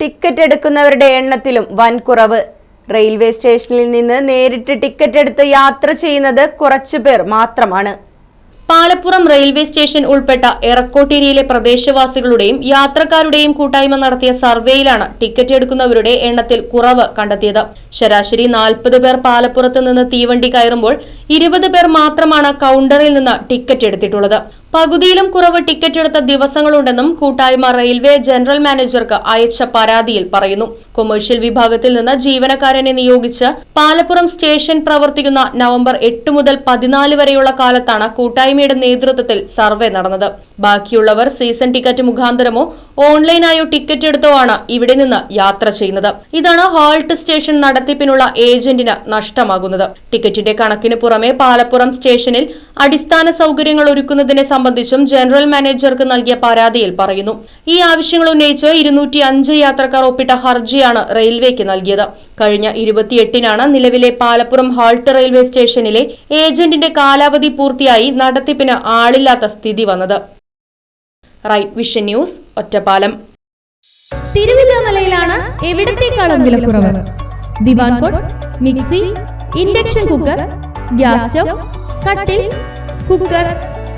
Ticket എടുക്കുന്നവരുടെ എണ്ണത്തിലും വൻ കുറവ്. റെയിൽവേ സ്റ്റേഷനിൽ നിന്ന് നേരിട്ട് ടിക്കറ്റ് എടുത്ത് യാത്ര ചെയ്യുന്നത് കുറച്ചു പേർ മാത്രമാണ്. പാലപ്പുറം റെയിൽവേ സ്റ്റേഷൻ ഉൾപ്പെട്ട എറക്കോട്ടേരിയിലെ പ്രദേശവാസികളുടെയും യാത്രക്കാരുടെയും കൂട്ടായ്മ നടത്തിയ സർവേയിലാണ് ടിക്കറ്റ് എടുക്കുന്നവരുടെ എണ്ണത്തിൽ കുറവ് കണ്ടെത്തിയത്. ശരാശരി നാൽപ്പത് പേർ പാലപ്പുറത്ത് നിന്ന് തീവണ്ടി കയറുമ്പോൾ ഇരുപത് പേർ മാത്രമാണ് കൗണ്ടറിൽ നിന്ന് ടിക്കറ്റ് എടുത്തിട്ടുള്ളത്. പകുതിയിലും കുറവ് ടിക്കറ്റ് എടുത്ത ദിവസങ്ങളുണ്ടെന്നും കൂട്ടായ്മ റെയിൽവേ ജനറൽ മാനേജർക്ക് അയച്ച പരാതിയിൽ പറയുന്നു. കൊമേഴ്ഷ്യൽ വിഭാഗത്തിൽ നിന്ന് ജീവനക്കാരനെ നിയോഗിച്ച് പാലപ്പുറം സ്റ്റേഷൻ പ്രവർത്തിക്കുന്ന നവംബർ എട്ട് മുതൽ പതിനാല് വരെയുള്ള കാലത്താണ് കൂട്ടായ്മയുടെ നേതൃത്വത്തിൽ സർവേ നടന്നത്. ബാക്കിയുള്ളവർ സീസൺ ടിക്കറ്റ് മുഖാന്തരമോ ഓൺലൈനായോ ടിക്കറ്റ് എടുത്തോ ആണ് ഇവിടെ നിന്ന് യാത്ര ചെയ്യുന്നത്. ഇതാണ് ഹാൾട്ട് സ്റ്റേഷൻ നടത്തിപ്പിനുള്ള ഏജന്റിന് നഷ്ടമാകുന്നത്. ടിക്കറ്റിന്റെ കണക്കിന് പുറമെ പാലപ്പുറം സ്റ്റേഷനിൽ അടിസ്ഥാന സൗകര്യങ്ങൾ ഒരുക്കുന്നതിനെ സംബന്ധിച്ചും ജനറൽ മാനേജർക്ക് നൽകിയ പരാതിയിൽ പറയുന്നു. ഈ ആവശ്യങ്ങൾ ഉന്നയിച്ച് ഇരുന്നൂറ്റി അഞ്ച് യാത്രക്കാർ ഒപ്പിട്ട ഹർജിയാണ് റെയിൽവേക്ക് നൽകിയത്. കഴിഞ്ഞ ഇരുപത്തിയെട്ടിനാണ് നിലവിലെ പാലപ്പുറം ഹാൾട്ട് റെയിൽവേ സ്റ്റേഷനിലെ ഏജന്റിന്റെ കാലാവധി പൂർത്തിയായി നടത്തിപ്പിന് ആളില്ലാത്ത സ്ഥിതി വന്നത്. Right vision news Ottapalam. തിരുവില്ലാമലയിലാണ് എവിടത്തേക്കാളും വിലക്കുറവ്? Divan cot mixie induction cooker gas stove കട്ടിൽ കുക്കർ